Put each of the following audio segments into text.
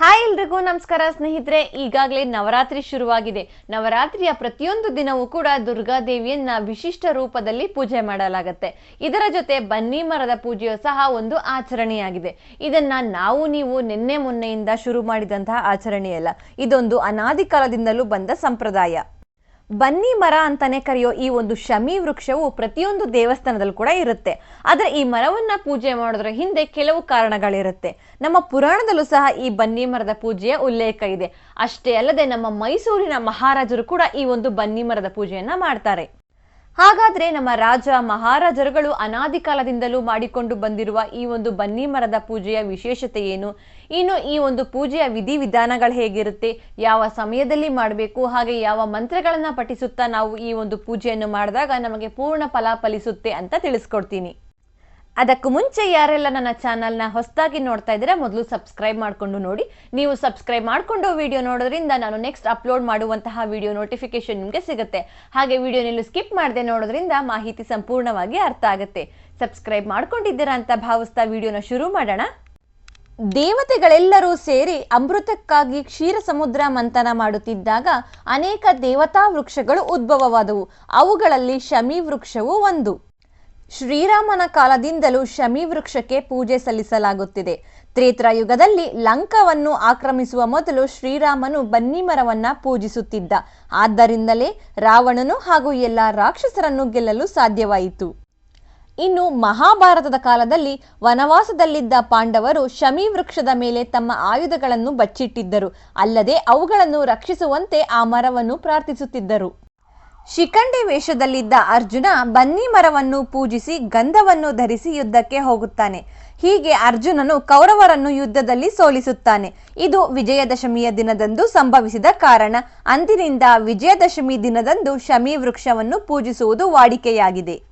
Hi ಎಲ್ರಿಗೂ ನಮಸ್ಕಾರ ಸ್ನೇಹಿತರೆ, ಈಗಾಗಲೇ ನವರಾತ್ರಿ ಶುರುವಾಗಿದೆ. ನವರಾತ್ರಿಯ ಪ್ರತಿಯೊಂದು ದಿನವೂ ಕೂಡ ದುರ್ಗಾದೇವಿಯನ್ನ ವಿಶಿಷ್ಟ ರೂಪದಲ್ಲಿ ಪೂಜೆ ಮಾಡಲಾಗುತ್ತೆ. ಇದರ ಜೊತೆ ಬನ್ನಿ ಮರದ ಪೂಜೆಯು ಸಹ ಒಂದು ಆಚರಣೆಯಾಗಿದೆ. ಇದನ್ನ ನಾವು ನೀವು ನಿನ್ನೆ ಮೊನ್ನೆಯಿಂದ ಶುರು ಮಾಡಿದಂತಹ ಆಚರಣೆಯಲ್ಲ. ಇದೊಂದು ಅನಾದಿ ಕಾಲದಿಂದಲೂ ಬಂದ ಸಂಪ್ರದಾಯ. ಬನ್ನಿ ಮರ ಅಂತಾನೆ ಕರೆಯೋ ಈ ಒಂದು ಶಮಿ ವೃಕ್ಷವು ಪ್ರತಿಯೊಂದು ದೇವಸ್ಥಾನದಲ್ಲೂ ಕೂಡ ಇರುತ್ತೆ. ಆದರೆ ಈ ಮರವನ್ನ ಪೂಜೆ ಮಾಡೋದ್ರ ಹಿಂದೆ ಕೆಲವು ಕಾರಣಗಳಿರುತ್ತೆ. ನಮ್ಮ ಪುರಾಣದಲ್ಲೂ ಸಹ ಈ ಬನ್ನಿ ಮರದ ಪೂಜೆಯ ಉಲ್ಲೇಖ ಇದೆ. ಅಷ್ಟೇ ಅಲ್ಲದೆ ನಮ್ಮ ಮೈಸೂರಿನ ಮಹಾರಾಜರು ಕೂಡ ಈ ಒಂದು ಬನ್ನಿ ಮರದ ಪೂಜೆಯನ್ನ ಮಾಡ್ತಾರೆ. ಹಾಗಾದ್ರೆ ನಮ್ಮ ರಾಜ ಮಹಾರಾಜರುಗಳು ಅನಾದಿ ಕಾಲದಿಂದಲೂ ಮಾಡಿಕೊಂಡು ಬಂದಿರುವ ಈ ಒಂದು ಬನ್ನಿ ಮರದ ಪೂಜೆಯ ವಿಶೇಷತೆ ಏನು? ಇನ್ನು ಈ ಒಂದು ಪೂಜೆಯ ವಿಧಿವಿಧಾನಗಳು ಹೇಗಿರುತ್ತೆ? ಯಾವ ಸಮಯದಲ್ಲಿ ಮಾಡಬೇಕು? ಹಾಗೆ ಯಾವ ಮಂತ್ರಗಳನ್ನ ಪಠಿಸುತ್ತಾ ನಾವು ಈ ಒಂದು ಪೂಜೆಯನ್ನು ಮಾಡಿದಾಗ ನಮಗೆ ಪೂರ್ಣ ಫಲ ಫಲಿಸುತ್ತೆ ಅಂತ ತಿಳಿಸ್ಕೊಡ್ತೀನಿ. ಅದಕ್ಕೂ ಮುಂಚೆ ಯಾರೆಲ್ಲ ನನ್ನ ಚಾನಲ್ನ ಹೊಸದಾಗಿ ನೋಡ್ತಾ ಇದ್ದೀರಾ, ಮೊದಲು ಸಬ್ಸ್ಕ್ರೈಬ್ ಮಾಡಿಕೊಂಡು ನೋಡಿ. ನೀವು ಸಬ್ಸ್ಕ್ರೈಬ್ ಮಾಡಿಕೊಂಡು ವಿಡಿಯೋ ನೋಡೋದ್ರಿಂದ ನಾನು ನೆಕ್ಸ್ಟ್ ಅಪ್ಲೋಡ್ ಮಾಡುವಂತಹ ವಿಡಿಯೋ ನೋಟಿಫಿಕೇಶನ್ ನಿಮಗೆ ಸಿಗುತ್ತೆ. ಹಾಗೆ ವಿಡಿಯೋನೆಲ್ಲೂ ಸ್ಕಿಪ್ ಮಾಡದೆ ನೋಡೋದ್ರಿಂದ ಮಾಹಿತಿ ಸಂಪೂರ್ಣವಾಗಿ ಅರ್ಥ ಆಗುತ್ತೆ. ಸಬ್ಸ್ಕ್ರೈಬ್ ಮಾಡ್ಕೊಂಡಿದ್ದೀರಾ ಅಂತ ಭಾವಿಸ್ತಾ ವಿಡಿಯೋನ ಶುರು ಮಾಡೋಣ. ದೇವತೆಗಳೆಲ್ಲರೂ ಸೇರಿ ಅಮೃತಕ್ಕಾಗಿ ಕ್ಷೀರ ಸಮುದ್ರ ಮಂಥನ ಮಾಡುತ್ತಿದ್ದಾಗ ಅನೇಕ ದೇವತಾ ವೃಕ್ಷಗಳು ಉದ್ಭವವಾದವು. ಅವುಗಳಲ್ಲಿ ಶಮಿ ವೃಕ್ಷವು ಒಂದು. ಶ್ರೀರಾಮನ ಕಾಲದಿಂದಲೂ ಶಮಿ ವೃಕ್ಷಕ್ಕೆ ಪೂಜೆ ಸಲ್ಲಿಸಲಾಗುತ್ತಿದೆ. ತ್ರೇತಾಯುಗದಲ್ಲಿ ಲಂಕವನ್ನು ಆಕ್ರಮಿಸುವ ಮೊದಲು ಶ್ರೀರಾಮನು ಬನ್ನಿ ಮರವನ್ನ ಪೂಜಿಸುತ್ತಿದ್ದ. ಆದ್ದರಿಂದಲೇ ರಾವಣನು ಹಾಗೂ ಎಲ್ಲ ರಾಕ್ಷಸರನ್ನು ಗೆಲ್ಲಲು ಸಾಧ್ಯವಾಯಿತು. ಇನ್ನು ಮಹಾಭಾರತದ ಕಾಲದಲ್ಲಿ ವನವಾಸದಲ್ಲಿದ್ದ ಪಾಂಡವರು ಶಮಿ ವೃಕ್ಷದ ಮೇಲೆ ತಮ್ಮ ಆಯುಧಗಳನ್ನು ಬಚ್ಚಿಟ್ಟಿದ್ದರು. ಅಲ್ಲದೆ ಅವುಗಳನ್ನು ರಕ್ಷಿಸುವಂತೆ ಆ ಮರವನ್ನು ಪ್ರಾರ್ಥಿಸುತ್ತಿದ್ದರು. ಶಿಖಂಡಿ ವೇಷದಲ್ಲಿದ್ದ ಅರ್ಜುನ ಬನ್ನಿ ಮರವನ್ನು ಪೂಜಿಸಿ ಗಂಧವನ್ನು ಧರಿಸಿ ಯುದ್ಧಕ್ಕೆ ಹೋಗುತ್ತಾನೆ. ಹೀಗೆ ಅರ್ಜುನನು ಕೌರವರನ್ನು ಯುದ್ಧದಲ್ಲಿ ಸೋಲಿಸುತ್ತಾನೆ. ಇದು ವಿಜಯದಶಮಿಯ ದಿನದಂದು ಸಂಭವಿಸಿದ ಕಾರಣ. ಅಂದಿನಿಂದ ವಿಜಯದಶಮಿ ದಿನದಂದು ಶಮಿ ವೃಕ್ಷವನ್ನು ಪೂಜಿಸುವುದು ವಾಡಿಕೆಯಾಗಿದೆ.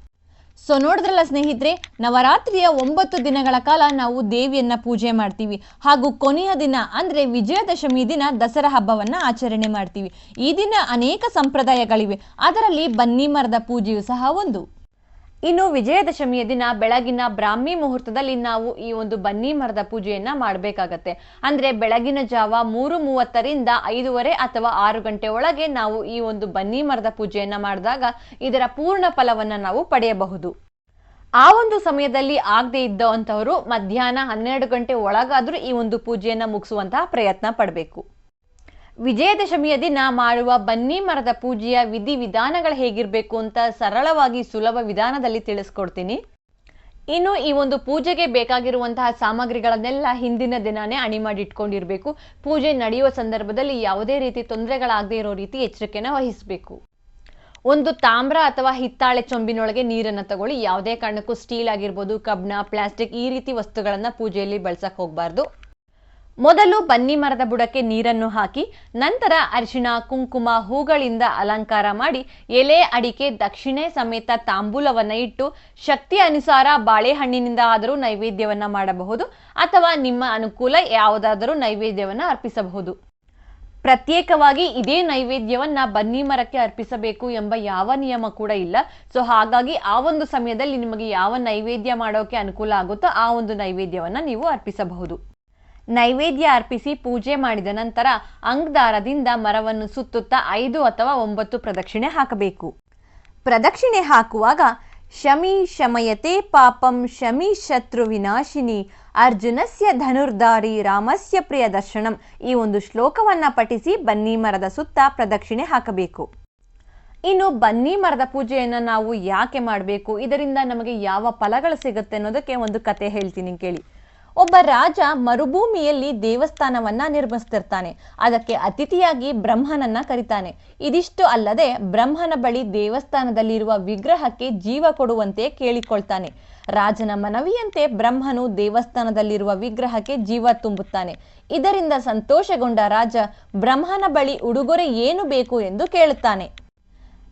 ಸೊ ನೋಡಿದ್ರಲ್ಲ ಸ್ನೇಹಿತರೆ, ನವರಾತ್ರಿಯ ಒಂಬತ್ತು ದಿನಗಳ ಕಾಲ ನಾವು ದೇವಿಯನ್ನ ಪೂಜೆ ಮಾಡ್ತೀವಿ. ಹಾಗೂ ಕೊನೆಯ ದಿನ, ಅಂದ್ರೆ ವಿಜಯದಶಮಿ ದಿನ ದಸರಾ ಹಬ್ಬವನ್ನ ಆಚರಣೆ ಮಾಡ್ತೀವಿ. ಈ ದಿನ ಅನೇಕ ಸಂಪ್ರದಾಯಗಳಿವೆ. ಅದರಲ್ಲಿ ಬನ್ನಿ ಮರದ ಪೂಜೆಯು ಸಹ ಒಂದು. ಇನ್ನು ವಿಜಯದಶಮಿಯ ದಿನ ಬೆಳಗಿನ ಬ್ರಾಹ್ಮಿ ಮುಹೂರ್ತದಲ್ಲಿ ನಾವು ಈ ಒಂದು ಬನ್ನಿ ಮರದ ಪೂಜೆಯನ್ನ ಮಾಡಬೇಕಾಗತ್ತೆ. ಅಂದ್ರೆ ಬೆಳಗಿನ ಜಾವ ಮೂರು ಮೂವತ್ತರಿಂದ ಐದೂವರೆ ಅಥವಾ ಆರು ಗಂಟೆ ಒಳಗೆ ನಾವು ಈ ಒಂದು ಬನ್ನಿ ಮರದ ಪೂಜೆಯನ್ನ ಮಾಡಿದಾಗ ಇದರ ಪೂರ್ಣ ಫಲವನ್ನ ನಾವು ಪಡೆಯಬಹುದು. ಆ ಒಂದು ಸಮಯದಲ್ಲಿ ಆಗದೆ ಇದ್ದಂಥವರು ಮಧ್ಯಾಹ್ನ ಹನ್ನೆರಡು ಗಂಟೆ ಒಳಗಾದ್ರೂ ಈ ಒಂದು ಪೂಜೆಯನ್ನ ಮುಗಿಸುವಂತಹ ಪ್ರಯತ್ನ ಪಡಬೇಕು. ವಿಜಯದಶಮಿಯ ದಿನ ಮಾಡುವ ಬನ್ನಿ ಮರದ ಪೂಜೆಯ ವಿಧಿ ವಿಧಾನಗಳು ಹೇಗಿರಬೇಕು ಅಂತ ಸರಳವಾಗಿ ಸುಲಭ ವಿಧಾನದಲ್ಲಿ ತಿಳಿಸ್ಕೊಡ್ತೀನಿ. ಇನ್ನು ಈ ಒಂದು ಪೂಜೆಗೆ ಬೇಕಾಗಿರುವಂತಹ ಸಾಮಗ್ರಿಗಳನ್ನೆಲ್ಲ ಹಿಂದಿನ ದಿನಾನೇ ಅಣಿ ಮಾಡಿ ಇಟ್ಕೊಂಡಿರಬೇಕು ಪೂಜೆ ನಡೆಯುವ ಸಂದರ್ಭದಲ್ಲಿ ಯಾವುದೇ ರೀತಿ ತೊಂದರೆಗಳಾಗದೇ ಇರೋ ರೀತಿ ಎಚ್ಚರಿಕೆನ ವಹಿಸಬೇಕು. ಒಂದು ತಾಮ್ರ ಅಥವಾ ಹಿತ್ತಾಳೆ ಚೊಂಬಿನೊಳಗೆ ನೀರನ್ನು ತಗೊಳ್ಳಿ. ಯಾವುದೇ ಕಾರಣಕ್ಕೂ ಸ್ಟೀಲ್ ಆಗಿರ್ಬೋದು ಕಬ್ಣ ಪ್ಲಾಸ್ಟಿಕ್ ಈ ರೀತಿ ವಸ್ತುಗಳನ್ನು ಪೂಜೆಯಲ್ಲಿ ಬಳಸಕ್ಕೆ ಹೋಗಬಾರ್ದು. ಮೊದಲು ಬನ್ನಿ ಮರದ ಬುಡಕ್ಕೆ ನೀರನ್ನು ಹಾಕಿ, ನಂತರ ಅರಿಶಿಣ, ಕುಂಕುಮ, ಹೂಗಳಿಂದ ಅಲಂಕಾರ ಮಾಡಿ, ಎಲೆ, ಅಡಿಕೆ, ದಕ್ಷಿಣೆ ಸಮೇತ ತಾಂಬೂಲವನ್ನು ಇಟ್ಟು, ಶಕ್ತಿ ಅನುಸಾರ ಬಾಳೆಹಣ್ಣಿನಿಂದ ಆದರೂ ನೈವೇದ್ಯವನ್ನ ಮಾಡಬಹುದು, ಅಥವಾ ನಿಮ್ಮ ಅನುಕೂಲ ಯಾವುದಾದರೂ ನೈವೇದ್ಯವನ್ನ ಅರ್ಪಿಸಬಹುದು. ಪ್ರತ್ಯೇಕವಾಗಿ ಇದೇ ನೈವೇದ್ಯವನ್ನ ಬನ್ನಿ ಮರಕ್ಕೆ ಅರ್ಪಿಸಬೇಕು ಎಂಬ ಯಾವ ನಿಯಮ ಕೂಡ ಇಲ್ಲ. ಸೊ ಹಾಗಾಗಿ ಆ ಒಂದು ಸಮಯದಲ್ಲಿ ನಿಮಗೆ ಯಾವ ನೈವೇದ್ಯ ಮಾಡೋಕೆ ಅನುಕೂಲ ಆಗುತ್ತೋ ಆ ಒಂದು ನೈವೇದ್ಯವನ್ನ ನೀವು ಅರ್ಪಿಸಬಹುದು. ನೈವೇದ್ಯ ಅರ್ಪಿಸಿ ಪೂಜೆ ಮಾಡಿದ ನಂತರ ಅಂಗ್ದಾರದಿಂದ ಮರವನ್ನು ಸುತ್ತುತ್ತಾ ಐದು ಅಥವಾ ಒಂಬತ್ತು ಪ್ರದಕ್ಷಿಣೆ ಹಾಕಬೇಕು. ಪ್ರದಕ್ಷಿಣೆ ಹಾಕುವಾಗ, ಶಮಿ ಶಮಯತೆ ಪಾಪಂ ಶಮಿ ಶತ್ರು ವಿನಾಶಿನಿ, ಅರ್ಜುನಸ್ಯ ಧನುರ್ಧಾರಿ ರಾಮಸ್ಯ ಪ್ರಿಯ ದರ್ಶನಂ ಈ ಒಂದು ಶ್ಲೋಕವನ್ನ ಪಠಿಸಿ ಬನ್ನಿ ಮರದ ಸುತ್ತ ಪ್ರದಕ್ಷಿಣೆ ಹಾಕಬೇಕು. ಇನ್ನು ಬನ್ನಿ ಮರದ ಪೂಜೆಯನ್ನು ನಾವು ಯಾಕೆ ಮಾಡಬೇಕು? ಇದರಿಂದ ನಮಗೆ ಯಾವ ಫಲಗಳು ಸಿಗುತ್ತೆ ಅನ್ನೋದಕ್ಕೆ ಒಂದು ಕತೆ ಹೇಳ್ತೀನಿ ಕೇಳಿ. ಒಬ್ಬ ರಾಜ ಮರುಭೂಮಿಯಲ್ಲಿ ದೇವಸ್ಥಾನವನ್ನ ನಿರ್ಮಿಸ್ತಿರ್ತಾನೆ. ಅದಕ್ಕೆ ಅತಿಥಿಯಾಗಿ ಬ್ರಹ್ಮನನ್ನ ಕರಿತಾನೆ. ಇದಿಷ್ಟು ಅಲ್ಲದೆ ಬ್ರಹ್ಮನ ಬಳಿ ದೇವಸ್ಥಾನದಲ್ಲಿರುವ ವಿಗ್ರಹಕ್ಕೆ ಜೀವ ಕೊಡುವಂತೆ ಕೇಳಿಕೊಳ್ತಾನೆ. ರಾಜನ ಮನವಿಯಂತೆ ಬ್ರಹ್ಮನು ದೇವಸ್ಥಾನದಲ್ಲಿರುವ ವಿಗ್ರಹಕ್ಕೆ ಜೀವ ತುಂಬುತ್ತಾನೆ. ಇದರಿಂದ ಸಂತೋಷಗೊಂಡ ರಾಜ ಬ್ರಹ್ಮನ ಬಳಿ ಉಡುಗೊರೆ ಏನು ಬೇಕು ಎಂದು ಕೇಳುತ್ತಾನೆ.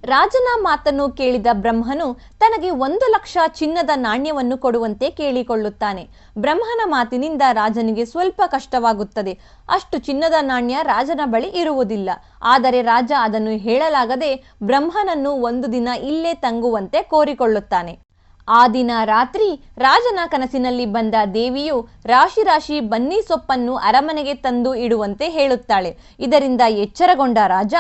ರಾಜನ ಮಾತನ್ನು ಕೇಳಿದ ಬ್ರಹ್ಮನು ತನಗೆ ಒಂದು ಲಕ್ಷ ಚಿನ್ನದ ನಾಣ್ಯವನ್ನು ಕೊಡುವಂತೆ ಕೇಳಿಕೊಳ್ಳುತ್ತಾನೆ. ಬ್ರಹ್ಮನ ಮಾತಿನಿಂದ ರಾಜನಿಗೆ ಸ್ವಲ್ಪ ಕಷ್ಟವಾಗುತ್ತದೆ. ಅಷ್ಟು ಚಿನ್ನದ ನಾಣ್ಯ ರಾಜನ ಬಳಿ ಇರುವುದಿಲ್ಲ. ಆದರೆ ರಾಜ ಅದನ್ನು ಹೇಳಲಾಗದೆ ಬ್ರಹ್ಮನನ್ನು ಒಂದು ದಿನ ಇಲ್ಲೇ ತಂಗುವಂತೆ ಕೋರಿಕೊಳ್ಳುತ್ತಾನೆ. ಆ ದಿನ ರಾತ್ರಿ ರಾಜನ ಕನಸಿನಲ್ಲಿ ಬಂದ ದೇವಿಯು ರಾಶಿ ರಾಶಿ ಬನ್ನಿ ಸೊಪ್ಪನ್ನು ಅರಮನೆಗೆ ತಂದು ಇಡುವಂತೆ ಹೇಳುತ್ತಾಳೆ. ಇದರಿಂದ ಎಚ್ಚರಗೊಂಡ ರಾಜ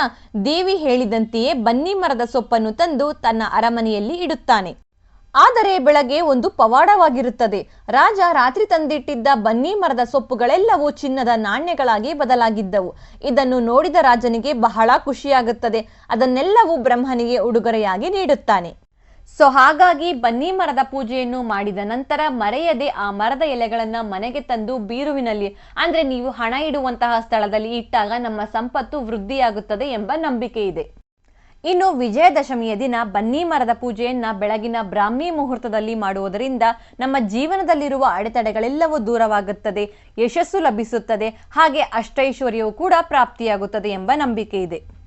ದೇವಿ ಹೇಳಿದಂತೆಯೇ ಬನ್ನಿ ಮರದ ಸೊಪ್ಪನ್ನು ತಂದು ತನ್ನ ಅರಮನೆಯಲ್ಲಿ ಇಡುತ್ತಾನೆ. ಆದರೆ ಬೆಳಗ್ಗೆ ಒಂದು ಪವಾಡವಾಗಿರುತ್ತದೆ. ರಾಜ ರಾತ್ರಿ ತಂದಿಟ್ಟಿದ್ದ ಬನ್ನಿ ಮರದ ಸೊಪ್ಪುಗಳೆಲ್ಲವೂ ಚಿನ್ನದ ನಾಣ್ಯಗಳಾಗಿ ಬದಲಾಗಿದ್ದವು. ಇದನ್ನು ನೋಡಿದ ರಾಜನಿಗೆ ಬಹಳ ಖುಷಿಯಾಗುತ್ತದೆ. ಅದನ್ನೆಲ್ಲವೂ ಬ್ರಹ್ಮನಿಗೆ ಉಡುಗೊರೆಯಾಗಿ ನೀಡುತ್ತಾನೆ. ಸೊ ಹಾಗಾಗಿ ಬನ್ನಿ ಮರದ ಪೂಜೆಯನ್ನು ಮಾಡಿದ ನಂತರ ಮರೆಯದೆ ಆ ಮರದ ಎಲೆಗಳನ್ನ ಮನೆಗೆ ತಂದು ಬೀರುವಿನಲ್ಲಿ, ಅಂದ್ರೆ ನೀವು ಹಣ ಇಡುವಂತಹ ಸ್ಥಳದಲ್ಲಿ ಇಟ್ಟಾಗ ನಮ್ಮ ಸಂಪತ್ತು ವೃದ್ಧಿಯಾಗುತ್ತದೆ ಎಂಬ ನಂಬಿಕೆ ಇದೆ. ಇನ್ನು ವಿಜಯದಶಮಿಯ ದಿನ ಬನ್ನಿ ಮರದ ಪೂಜೆಯನ್ನ ಬೆಳಗಿನ ಬ್ರಾಹ್ಮಿ ಮುಹೂರ್ತದಲ್ಲಿ ಮಾಡುವುದರಿಂದ ನಮ್ಮ ಜೀವನದಲ್ಲಿರುವ ಅಡೆತಡೆಗಳೆಲ್ಲವೂ ದೂರವಾಗುತ್ತದೆ, ಯಶಸ್ಸು ಲಭಿಸುತ್ತದೆ, ಹಾಗೆ ಅಷ್ಟೈಶ್ವರ್ಯವು ಕೂಡ ಪ್ರಾಪ್ತಿಯಾಗುತ್ತದೆ ಎಂಬ ನಂಬಿಕೆ ಇದೆ.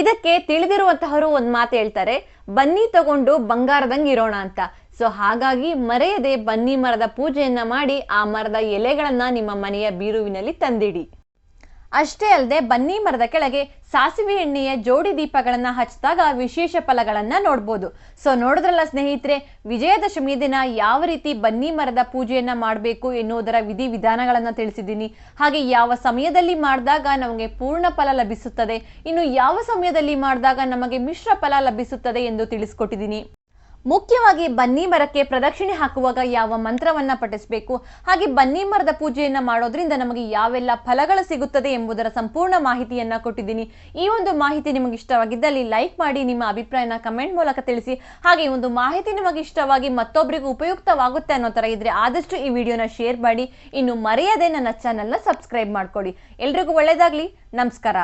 ಇದಕ್ಕೆ ತಿಳಿದಿರುವಂತಹವರು ಒಂದು ಮಾತು ಹೇಳ್ತಾರೆ, ಬನ್ನಿ ತಗೊಂಡು ಬಂಗಾರದಂಗೆ ಇರೋಣ ಅಂತ. ಸೊ ಹಾಗಾಗಿ ಮರೆಯದೆ ಬನ್ನಿ ಮರದ ಪೂಜೆಯನ್ನ ಮಾಡಿ ಆ ಮರದ ಎಲೆಗಳನ್ನ ನಿಮ್ಮ ಮನೆಯ ಬೀರುವಿನಲ್ಲಿ ತಂದಿಡಿ. ಅಷ್ಟೇ ಅಲ್ಲದೆ ಬನ್ನಿ ಮರದ ಕೆಳಗೆ ಸಾಸಿವೆ ಎಣ್ಣೆಯ ಜೋಡಿ ದೀಪಗಳನ್ನ ಹಚ್ಚಿದಾಗ ವಿಶೇಷ ಫಲಗಳನ್ನ ನೋಡ್ಬೋದು. ಸೊ ನೋಡಿದ್ರಲ್ಲ ಸ್ನೇಹಿತರೆ, ವಿಜಯದಶಮಿ ದಿನ ಯಾವ ರೀತಿ ಬನ್ನಿ ಮರದ ಪೂಜೆಯನ್ನ ಮಾಡಬೇಕು ಎನ್ನುವುದರ ವಿಧಿ ವಿಧಾನಗಳನ್ನ ತಿಳಿಸಿದ್ದೀನಿ. ಹಾಗೆ ಯಾವ ಸಮಯದಲ್ಲಿ ಮಾಡಿದಾಗ ನಮಗೆ ಪೂರ್ಣ ಫಲ ಲಭಿಸುತ್ತದೆ, ಇನ್ನು ಯಾವ ಸಮಯದಲ್ಲಿ ಮಾಡಿದಾಗ ನಮಗೆ ಮಿಶ್ರ ಫಲ ಲಭಿಸುತ್ತದೆ ಎಂದು ತಿಳಿಸ್ಕೊಟ್ಟಿದ್ದೀನಿ. ಮುಖ್ಯವಾಗಿ ಬನ್ನಿ ಮರಕ್ಕೆ ಪ್ರದಕ್ಷಿಣೆ ಹಾಕುವಾಗ ಯಾವ ಮಂತ್ರವನ್ನ ಪಠಿಸಬೇಕು? ಹಾಗೆ ಬನ್ನಿ ಮರದ ಪೂಜೆಯನ್ನ ಮಾಡೋದ್ರಿಂದ ನಮಗೆ ಯಾವೆಲ್ಲ ಫಲಗಳು ಸಿಗುತ್ತದೆ ಎಂಬುದರ ಸಂಪೂರ್ಣ ಮಾಹಿತಿಯನ್ನ ಕೊಟ್ಟಿದ್ದೀನಿ. ಈ ಒಂದು ಮಾಹಿತಿ ನಿಮಗೆ ಇಷ್ಟವಾಗಿದ್ದಲ್ಲಿ ಲೈಕ್ ಮಾಡಿ, ನಿಮ್ಮ ಅಭಿಪ್ರಾಯನ ಕಮೆಂಟ್ ಮೂಲಕ ತಿಳಿಸಿ. ಹಾಗೆ ಒಂದು ಮಾಹಿತಿ ನಿಮಗೆ ಇಷ್ಟವಾಗಿ ಮತ್ತೊಬ್ಬರಿಗೂ ಉಪಯುಕ್ತವಾಗುತ್ತೆ ಅನ್ನೋ ತರ ಇದ್ರೆ ಆದಷ್ಟು ಈ ವಿಡಿಯೋನ ಶೇರ್ ಮಾಡಿ. ಇನ್ನು ಮರೆಯದೆ ನನ್ನ ಚಾನೆಲ್ನ ಸಬ್ಸ್ಕ್ರೈಬ್ ಮಾಡ್ಕೊಳ್ಳಿ ಎಲ್ರಿಗೂ ಒಳ್ಳೇದಾಗ್ಲಿ. ನಮಸ್ಕಾರ.